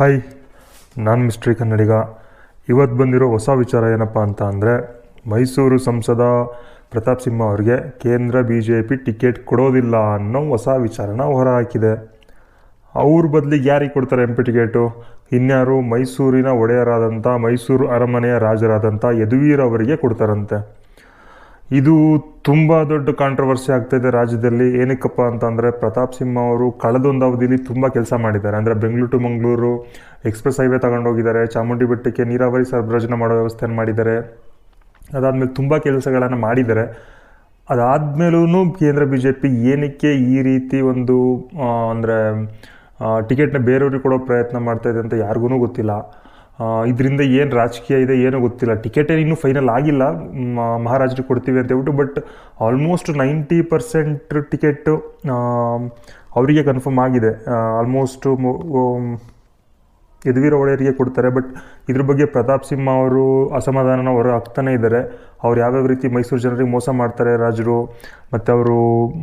Hi, ನಾನು mystery ಕನ್ನಡಿಗ. ಇವತ್ತು ಬಂದಿರೋ ಹೊಸ ವಿಚಾರ ಏನಪ್ಪ ಅಂತ ಅಂದರೆ, ಮೈಸೂರು ಸಂಸದ ಪ್ರತಾಪ್ ಸಿಂಹ ಅವರಿಗೆ ಕೇಂದ್ರ ಬಿ ಜೆ ಪಿ ಟಿಕೆಟ್ ಕೊಡೋದಿಲ್ಲ ಅನ್ನೋ ಹೊಸ ವಿಚಾರನ ಹೊರಹಾಕಿದೆ ಅವ್ರ ಬದಲಿಗೆ ಯಾರಿಗೆ ಕೊಡ್ತಾರೆ ಎಂ ಪಿ ಟಿಕೆಟು? ಇನ್ಯಾರು ಮೈಸೂರಿನ ಒಡೆಯರಾದಂಥ ಮೈಸೂರು ಅರಮನೆಯ ರಾಜರಾದಂಥ ಯದುವೀರ್ ಅವರಿಗೆ ಕೊಡ್ತಾರಂತೆ. ಇದು ತುಂಬ ದೊಡ್ಡ ಕಾಂಟ್ರವರ್ಸಿ ಆಗ್ತಾಯಿದೆ ರಾಜ್ಯದಲ್ಲಿ. ಏನಕ್ಕಪ್ಪ ಅಂತಂದರೆ ಪ್ರತಾಪ್ ಸಿಂಹ ಅವರು ಕಳೆದೊಂದು ಅವಧಿಯಲ್ಲಿ ತುಂಬ ಕೆಲಸ ಮಾಡಿದ್ದಾರೆ. ಅಂದರೆ Bengaluru to Mangaluru, express highway ತಗೊಂಡೋಗಿದ್ದಾರೆ. Chamundi ಬೆಟ್ಟಕ್ಕೆ ನೀರಾವರಿ ಸರಬರಾಜನ ಮಾಡೋ ವ್ಯವಸ್ಥೆಯನ್ನು ಮಾಡಿದ್ದಾರೆ. ಅದಾದಮೇಲೆ ತುಂಬ ಕೆಲಸಗಳನ್ನು ಮಾಡಿದ್ದಾರೆ. ಅದಾದಮೇಲೂ ಕೇಂದ್ರ ಬಿ ಜೆ ಪಿ ಏನಕ್ಕೆ ಈ ರೀತಿ ಒಂದು ಅಂದರೆ ಟಿಕೆಟ್ನ ಬೇರೆಯವ್ರಿಗೆ ಕೊಡೋ ಪ್ರಯತ್ನ ಮಾಡ್ತಾಯಿದೆ ಅಂತ ಯಾರಿಗೂ ಗೊತ್ತಿಲ್ಲ. ಇದರಿಂದ ಏನು ರಾಜಕೀಯ ಇದೆ, ಏನೂ ಗೊತ್ತಿಲ್ಲ. ಟಿಕೆಟ್ ಇನ್ನೂ ಫೈನಲ್ ಆಗಿಲ್ಲ. ಮಹಾರಾಜರಿಗೆ ಕೊಡ್ತೀವಿ ಅಂತ ಹೇಳ್ಬಿಟ್ಟು but almost ninety percent ticket ಅವರಿಗೆ ಕನ್ಫರ್ಮ್ ಆಗಿದೆ. ಆಲ್ಮೋಸ್ಟು ಯದುವೀರ ಒಡೆಯರಿಗೆ ಕೊಡ್ತಾರೆ ಬಟ್ ಇದ್ರ ಬಗ್ಗೆ ಪ್ರತಾಪ್ ಸಿಂಹ ಅವರು ಅಸಮಾಧಾನನ ಹೊರ ಹಾಕ್ತಾನೆ ಇದ್ದಾರೆ. ಅವ್ರು ಯಾವ್ಯಾವ ರೀತಿ ಮೈಸೂರು ಜನರಿಗೆ ಮೋಸ ಮಾಡ್ತಾರೆ ರಾಜರು, ಮತ್ತು ಅವರು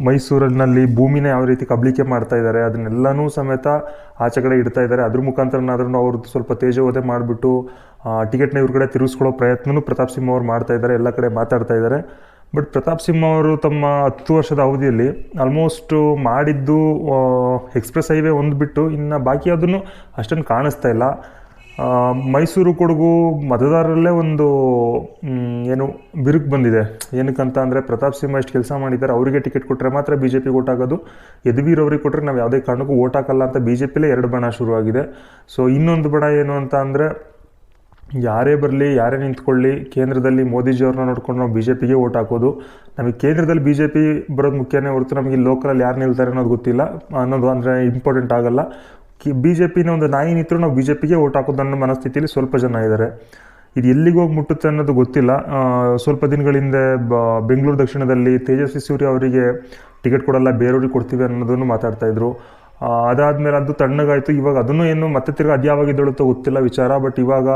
ಮೈಸೂರಿನಲ್ಲಿ ಭೂಮಿನ ಯಾವ ರೀತಿ ಕಬಳಿಕೆ ಮಾಡ್ತಾ ಇದ್ದಾರೆ, ಅದನ್ನೆಲ್ಲನೂ ಸಮೇತ ಆಚೆ ಕಡೆ ಇಡ್ತಾ ಇದ್ದಾರೆ. ಅದ್ರ ಮುಖಾಂತರನಾದ್ರೂ ಅವ್ರದ್ದು ಸ್ವಲ್ಪ ತೇಜೋವದೆ ಮಾಡಿಬಿಟ್ಟು ಟಿಕೆಟ್ನ ಇವ್ರ ಕಡೆ ತಿರುಗಿಸ್ಕೊಳ್ಳೋ ಪ್ರಯತ್ನವೂ ಪ್ರತಾಪ್ ಸಿಂಹ ಅವ್ರು ಮಾಡ್ತಾ ಇದ್ದಾರೆ, ಎಲ್ಲ ಕಡೆ ಮಾತಾಡ್ತಾ ಇದ್ದಾರೆ. ಬಟ್ ಪ್ರತಾಪ್ ಸಿಂಹ ಅವರು ತಮ್ಮ ಹತ್ತು ವರ್ಷದ ಅವಧಿಯಲ್ಲಿ ಆಲ್ಮೋಸ್ಟು ಮಾಡಿದ್ದು ಎಕ್ಸ್ಪ್ರೆಸ್ ಹೈವೇ ಒಂದು ಬಿಟ್ಟು ಇನ್ನು ಬಾಕಿ ಅದನ್ನು ಅಷ್ಟೊಂದು ಕಾಣಿಸ್ತಾ ಇಲ್ಲ. ಮೈಸೂರು ಕೊಡಗು ಮತದಾರರಲ್ಲೇ ಒಂದು ಏನು ಬಿರುಕು ಬಂದಿದೆ. ಏನಕ್ಕಂತ ಅಂದರೆ ಪ್ರತಾಪ್ ಸಿಂಹ ಎಷ್ಟು ಕೆಲಸ ಮಾಡಿದ್ದಾರೆ. ಅವರಿಗೆ ಟಿಕೆಟ್ ಕೊಟ್ಟರೆ ಮಾತ್ರ ಬಿ ಜೆ ಪಿಗೆ ಓಟ್ ಆಗೋದು. ಯದುವೀರ್ ಅವ್ರಿಗೆ ಕೊಟ್ಟರೆ ನಾವು ಯಾವುದೇ ಕಾರಣಕ್ಕೂ ಓಟ್ ಹಾಕಲ್ಲ ಅಂತ ಬಿ ಜೆ ಪಿಲೇ ಎರಡು ಬಣ ಶುರುವಾಗಿದೆ. ಸೊ ಇನ್ನೊಂದು ಬಣ ಏನು ಅಂತ ಅಂದರೆ ಯಾರೇ ಬರಲಿ ಯಾರೇ ನಿಂತ್ಕೊಳ್ಳಿ ಕೇಂದ್ರದಲ್ಲಿ ಮೋದಿಜಿಯವ್ರನ್ನ ನೋಡ್ಕೊಂಡು ನಾವು ಬಿ ಜೆ ಪಿಗೆ ಓಟ್ ಹಾಕೋದು. ನಮಗೆ ಕೇಂದ್ರದಲ್ಲಿ ಬಿ ಜೆ ಪಿ ಬರೋದು ಮುಖ್ಯನೇ ಹೊರತು ನಮಗೆ ಲೋಕಲಲ್ಲಿ ಯಾರು ನಿಲ್ತಾರೆ ಅನ್ನೋದು ಗೊತ್ತಿಲ್ಲ. ಅನ್ನೋದು ಅಂದರೆ ಇಂಪಾರ್ಟೆಂಟ್ ಆಗಲ್ಲ. ಕಿ ಬಿ ಜೆ ಪಿನ ಒಂದು ನಾಯಿ ನಿಂತರೂ ನಾವು ಬಿ ಜೆ ಪಿಗೆ ಓಟ್ ಹಾಕೋದು ಅನ್ನೋ ಮನಸ್ಥಿತಿಯಲ್ಲಿ ಸ್ವಲ್ಪ ಜನ ಇದ್ದಾರೆ ಇದು ಎಲ್ಲಿಗೆ ಹೋಗಿ ಮುಟ್ಟುತ್ತೆ ಅನ್ನೋದು ಗೊತ್ತಿಲ್ಲ. ಸ್ವಲ್ಪ ದಿನಗಳ ಹಿಂದೆ ಬೆಂಗಳೂರು ದಕ್ಷಿಣದಲ್ಲಿ ತೇಜಸ್ವಿ ಸೂರ್ಯ ಅವರಿಗೆ ಟಿಕೆಟ್ ಕೊಡಲ್ಲ ಬೇರೆಯವ್ರಿಗೆ ಕೊಡ್ತೀವಿ ಅನ್ನೋದನ್ನು ಮಾತಾಡ್ತಾ ಇದ್ರು. ಆ, ಅದಾದ್ಮೇಲೆ ಅದು ತಣ್ಣಗಾಯಿತು. ಇವಾಗ ಅದನ್ನು ಏನು ಮತ್ತೆ ತಿರ್ಗಿ ಅದ್ಯಾವಾಗಿದ್ದಳುತ್ತೋ ಗೊತ್ತಿಲ್ಲ ವಿಚಾರ ಬಟ್ ಇವಾಗ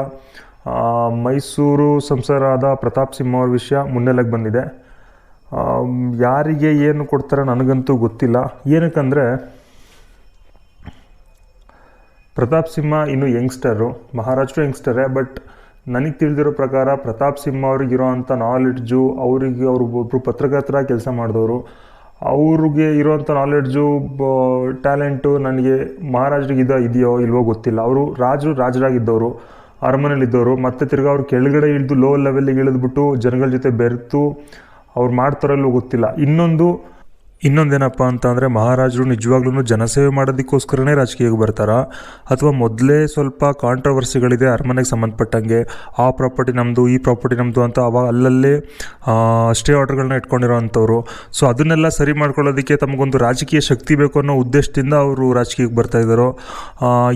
ಮೈಸೂರು ಸಂಸದರಾದ ಪ್ರತಾಪ್ ಸಿಂಹ ಅವ್ರ ವಿಷಯ ಮುನ್ನೆಲೆಗೆ ಬಂದಿದೆ. ಯಾರಿಗೆ ಏನು ಕೊಡ್ತಾರೆ ನನಗಂತೂ ಗೊತ್ತಿಲ್ಲ. ಏನಕ್ಕಂದರೆ, ಪ್ರತಾಪ್ ಸಿಂಹ ಇನ್ನು ಯಂಗ್ಸ್ಟರು, ಮಹಾರಾಷ್ಟ್ರ ಯಂಗ್ಸ್ಟರೇ ಬಟ್ ನನಗೆ ತಿಳಿದಿರೋ ಪ್ರಕಾರ ಪ್ರತಾಪ್ ಸಿಂಹ ಅವ್ರಿಗಿರೋ ಅಂಥ ನಾಲೆಡ್ಜು ಅವರಿಗೆ ಅವರು ಒಬ್ಬರು ಪತ್ರಕರ್ತರ ಕೆಲಸ ಮಾಡಿದವರು ಅವ್ರಿಗೆ ಇರೋವಂಥ ನಾಲೆಡ್ಜು ಟ್ಯಾಲೆಂಟು ನನಗೆ ಮಹಾರಾಜರಿಗೆ ಇದ ಇದೆಯೋ ಇಲ್ವೋ ಗೊತ್ತಿಲ್ಲ. ಅವರು ರಾಜರು ರಾಜರಾಗಿದ್ದವರು, ಅರಮನೆಯಲ್ಲಿದ್ದವರು, ಮತ್ತೆ ತಿರ್ಗಿ ಅವ್ರು ಕೆಳಗಡೆ ಇಳಿದು ಲೋ ಲೆವೆಲ್ಗೆ ಇಳಿದ್ಬಿಟ್ಟು ಜನಗಳ ಜೊತೆ ಬೆರೆತು ಅವ್ರು ಮಾಡ್ತಾರಲ್ಲೂ ಗೊತ್ತಿಲ್ಲ. ಇನ್ನೊಂದು ಇನ್ನೊಂದೇನಪ್ಪ ಅಂತ ಅಂದರೆ ಮಹಾರಾಜರು ನಿಜವಾಗ್ಲೂ ಜನಸೇವೆ ಮಾಡೋದಕ್ಕೋಸ್ಕರನೇ ರಾಜಕೀಯಕ್ಕೆ ಬರ್ತಾರಾ? ಅಥವಾ ಮೊದಲೇ ಸ್ವಲ್ಪ ಕಾಂಟ್ರವರ್ಸಿಗಳಿದೆ ಅರಮನೆಗೆ ಸಂಬಂಧಪಟ್ಟಂಗೆ, ಆ ಪ್ರಾಪರ್ಟಿ ನಮ್ಮದು ಈ ಪ್ರಾಪರ್ಟಿ ನಮ್ಮದು ಅಂತ ಅವಾಗ ಅಲ್ಲಲ್ಲೇ ಸ್ಟೇ ಆರ್ಡರ್ಗಳನ್ನ ಇಟ್ಕೊಂಡಿರೋ ಅಂಥವ್ರು. ಸೊ ಅದನ್ನೆಲ್ಲ ಸರಿ ಮಾಡ್ಕೊಳ್ಳೋದಕ್ಕೆ ತಮಗೊಂದು ರಾಜಕೀಯ ಶಕ್ತಿ ಬೇಕು ಅನ್ನೋ ಉದ್ದೇಶದಿಂದ ಅವರು ರಾಜಕೀಯಕ್ಕೆ ಬರ್ತಾ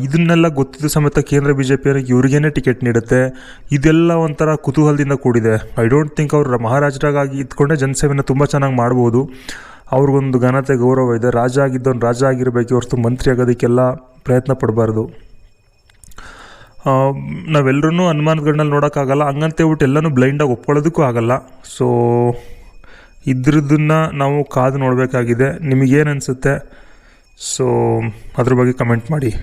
ಇದನ್ನೆಲ್ಲ ಗೊತ್ತಿದ್ದ ಸಮೇತ ಕೇಂದ್ರ ಬಿ ಜೆ ಪಿಯವರಿಗೆ ಟಿಕೆಟ್ ನೀಡುತ್ತೆ. ಇದೆಲ್ಲ ಒಂಥರ ಕುತೂಹಲದಿಂದ ಕೂಡಿದೆ. ಐ ಡೋಂಟ್ ಥಿಂಕ್ ಅವರು ಮಹಾರಾಜರಾಗಿ ಇದ್ಕೊಂಡೇ ಜನಸೇವೆಯನ್ನು ತುಂಬ ಚೆನ್ನಾಗಿ ಮಾಡ್ಬೋದು. ಅವ್ರಿಗೊಂದು ಘನತೆ ಗೌರವ ಇದೆ. ರಾಜ ಆಗಿದ್ದವನು ರಾಜ ಆಗಿರಬೇಕು. ಹೊರತು ಮಂತ್ರಿ ಆಗೋದಕ್ಕೆಲ್ಲ ಪ್ರಯತ್ನ ಪಡಬಾರ್ದು. ನಾವೆಲ್ಲರೂ ಅನುಮಾನಗಳನ್ನಲ್ಲಿ ನೋಡೋಕ್ಕಾಗಲ್ಲ. ಹಂಗಂತ ಹೇಳ್ಬಿಟ್ಟು ಎಲ್ಲನೂ ಬ್ಲೈಂಡಾಗಿ ಒಪ್ಕೊಳ್ಳೋದಕ್ಕೂ ಆಗಲ್ಲ. ಸೊ ಇದ್ರದನ್ನು ನಾವು ಕಾದು ನೋಡಬೇಕಾಗಿದೆ. ನಿಮಗೇನು ಅನಿಸುತ್ತೆ? ಸೊ ಅದ್ರ ಬಗ್ಗೆ ಕಮೆಂಟ್ ಮಾಡಿ.